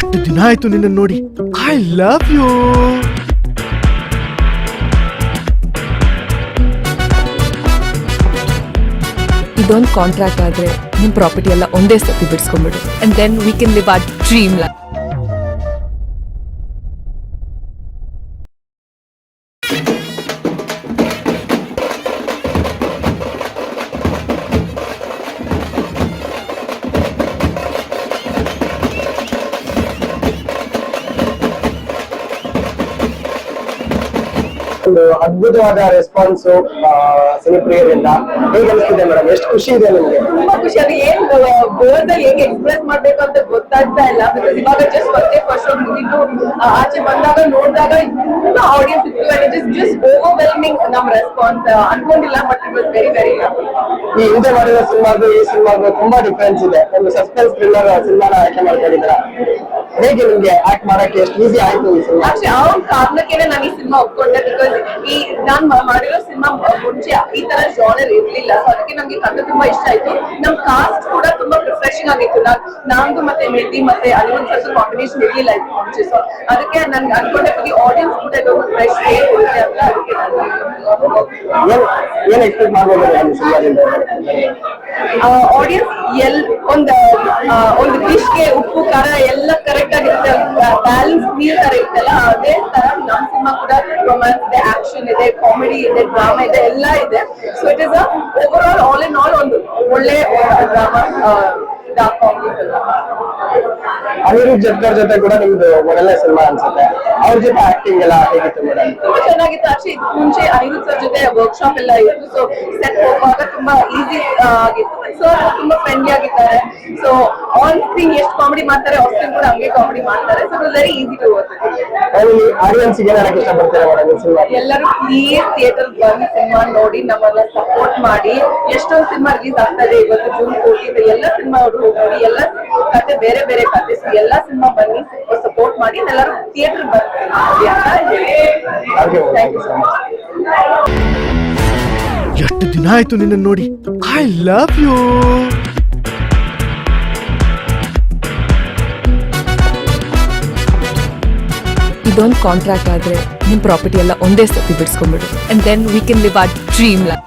ಎಷ್ಟು ದಿನ ಆಯ್ತು ನಿನ್ನ ನೋಡಿ. ಐ ಲವ್ ಯು ಇದೊಂದು ಕಾಂಟ್ರಾಕ್ಟ್ ಆದ್ರೆ ನಿಮ್ ಪ್ರಾಪರ್ಟಿ ಎಲ್ಲ ಒಂದೇ ಸತಿ ಬಿಡಿಸ್ಕೊಂಡ್ಬಿಡು. And then we can live our dream life ಒಂದು ಅದ್ಭುತವಾದ ರೆಸ್ಪಾನ್ಸ್ ಸಿನಿಪ್ರಿಯರಿಂದ ಹೇಗೆ ಅನಿಸ್ತಿದೆ ಮೇಡಮ್ ಎಷ್ಟು ಖುಷಿ ಇದೆ ನಿಮಗೆ? ತುಂಬಾ ಖುಷಿ. ಅದು ಏನ್ ಬೋರ್ಡ್ ಅಲ್ಲಿ ಹೇಗೆ ಎಕ್ಸ್ಪ್ರೆಸ್ ಮಾಡ್ಬೇಕು ಅಂತ ಗೊತ್ತಾಗ್ತಾ ಇಲ್ಲ. ಇವಾಗ ಜಸ್ಟ್ ಫಸ್ಟ್ ಫಸ್ಟ್ ಮುಗಿದು ಆಚೆ ಬಂದಾಗ ನೋಡಿದಾಗ ಆಡಿಯನ್ಸ್ ಇತ್ತು ಅಂಡ್ ಇಟ್ ಜಸ್ಟ್ ಓವರ್ವೆಲ್ಮಿಂಗ್ ನಮ್ response ಅನ್ಕೊಂಡಿಲ್ಲ but it was very very ಈ ಹಿಂದೆ ಮಾಡಿದ ಸಿನಿಮಾಗೂ ಈ ಸಿನಿಮಾಗೂ ತುಂಬಾ ಡಿಫ್ರೆನ್ಸ್ ಇದೆ. ಒಂದು ಸಸ್ಪೆನ್ಸ್ ಥ್ರಿಲ್ಲರ್ ಸಿನಿಮಾನ ಆಯ್ಕೆ ಮಾಡ್ಕೊಂಡಿದ್ದೀರಾ? ಹೇಗೆ ನಿಮ್ಗೆ ಆಕ್ಟ್ ಮಾಡಕ್ಕೆ ಎಷ್ಟು ಈಸಿ ಆಯ್ತು ಈ ಸಿನಿಮಾ? ಒಂದು ಕಾರಣಕ್ಕೇನೆ ನಾನು ಈ ಸಿನಿಮಾ ಒಪ್ಕೊಂಡೆ ಬಿಕಾಸ್ ಈ ನಾನ್ ಮಾಡಿರೋ ಸಿನಿಮಾ ಮುಂಚೆ ಈ ತರ ಜಾನರ್ ಇರ್ಲಿಲ್ಲ. ಸೊ ಅದಕ್ಕೆ ನಮ್ಗೆ ಕಥೆ ತುಂಬಾ ಇಷ್ಟ ಆಯ್ತು. ನಮ್ ನಂದು ಮತ್ತೆ ಮೆಹಿ ಮತ್ತೆ ಅಲ್ಲಿನ ಸ್ವಲ್ಪ ಕಾಂಬಿನೇಷನ್ ಇರಲಿಲ್ಲ ಮುಂಚೆ. ಸೊ ಅದಕ್ಕೆ ನನ್ಗೆ ಅನ್ಕೊಂಡೆ ಬಗ್ಗೆ ಆಡಿಯನ್ಸ್ ಕೂಡ ಒಂದು ಫ್ರೆಶ್ ಕೊಡುತ್ತೆ ಅಂತ ಅದಕ್ಕೆ ಏನ್ ಎಕ್ಸ್ಪೆಕ್ಟ್ ಮಾಡ್ಬೋದು ಆಡಿಯನ್ಸ್ ಎಲ್ ಒಂದು ಒಂದು ಡಿಶ್ಗೆ ಉಪ್ಪು ಖಾರ ಎಲ್ಲ ಕರೆಕ್ಟ್ ಆಗಿರುತ್ತೆ. ಬ್ಯಾಲೆನ್ಸ್ ನೀರ್ ತರ ಇತ್ತಲ್ಲ ಅದೇ ತರ ನಮ್ ಸಿನಿಮಾ ಕೂಡ ರೊಮ್ಯಾನ್ಸ್ ಇದೆ ಆಕ್ಷನ್ ಇದೆ ಕಾಮಿಡಿ ಇದೆ ಡ್ರಾಮಾ ಇದೆ ಎಲ್ಲ ಇದೆ. So it is overall all in all ಒಂದು ಒಳ್ಳೆ drama dark comedy Aniruddh Jatkar ಜೊತೆ ಕೂಡ ನಿಮ್ದು ಮೊದಲನೇ ಸಿನಿಮಾ ಅನ್ಸುತ್ತೆ. ಅವ್ರ ಜೊತೆ ಆಕ್ಟಿಂಗ್ ಎಲ್ಲ ಹೇಗಿತ್ತು ಮೇಡಮ್ ತುಂಬಾ ಚೆನ್ನಾಗಿತ್ತು. ಆಕ್ಚುಲಿ ಇದಕ್ಕೆ ಮುಂಚೆ ಅನಿರುದ್ಧ್ ಸರ್ ಜೊತೆ ವರ್ಕ್ಶಾಪ್ ಎಲ್ಲ ಇತ್ತು. ಸೊ ಸೆಟ್ ಹೋಗುವಾಗ ತುಂಬಾ ಈಸಿ ಆಗಿತ್ತು. ಸರ್ ತುಂಬಾ ಫ್ರೆಂಡ್ಲಿ ಆಗಿದ್ದಾರೆ. ಸೊ ಆನ್ ಸ್ಕ್ರೀನ್ ಎಷ್ಟು ಕಾಮಿಡಿ ಮಾಡ್ತಾರೆ ಆಫ್ ಸ್ಕ್ರೀನ್ ಕೂಡ ಹಂಗೆ ಕಾಮಿಡಿ ಮಾಡ್ತಾರೆ. So very easy to work ಆಡಿಯನ್ಸ್ಗೆ ಹೇಳಕ್ ಇಷ್ಟಪಡ್ತಾರೆ ಮೇಡಮ್ ಎಲ್ಲರೂ ಪ್ಲೀಸ್ ಥಿಯೇಟರ್ ಬಂದು ಸಿನಿಮಾ ನೋಡಿ ನಮ್ಮನ್ನ ಸಪೋರ್ಟ್ ಮಾಡಿ. ಎಷ್ಟೊಂದು ಸಿನಿಮಾ ರಿಲೀಸ್ ಆಗ್ತದೆ ಇವತ್ತು ಜೂನ್ ಫೋರ್ಟೀನ್ ಎಲ್ಲ ಸಿನಿಮಾ ಅವರು ನೋಡಿ ಎಲ್ಲ ಕತೆ ಬೇರೆ ಬೇರೆ ಕತೆ ಸೊ ಎಲ್ಲ ಸಿನಿಮಾ ಬನ್ನಿ ಸಪೋರ್ಟ್ ಮಾಡಿ ಎಲ್ಲರೂ ಥಿಯೇಟರ್ ಬರ್ತೀವಿ ಎಷ್ಟು ದಿನ ಆಯ್ತು ನಿನ್ನ ನೋಡಿ? ಐ ಲವ್ ಯು ಇದೊಂದು ಕಾಂಟ್ರಾಕ್ಟ್ ಆದ್ರೆ ನಿಮ್ ಪ್ರಾಪರ್ಟಿ ಎಲ್ಲ ಒಂದೇ ಸತಿ ಬಿಡಿಸ್ಕೊಂಡ್ಬಿಡು. And then we can live our dream life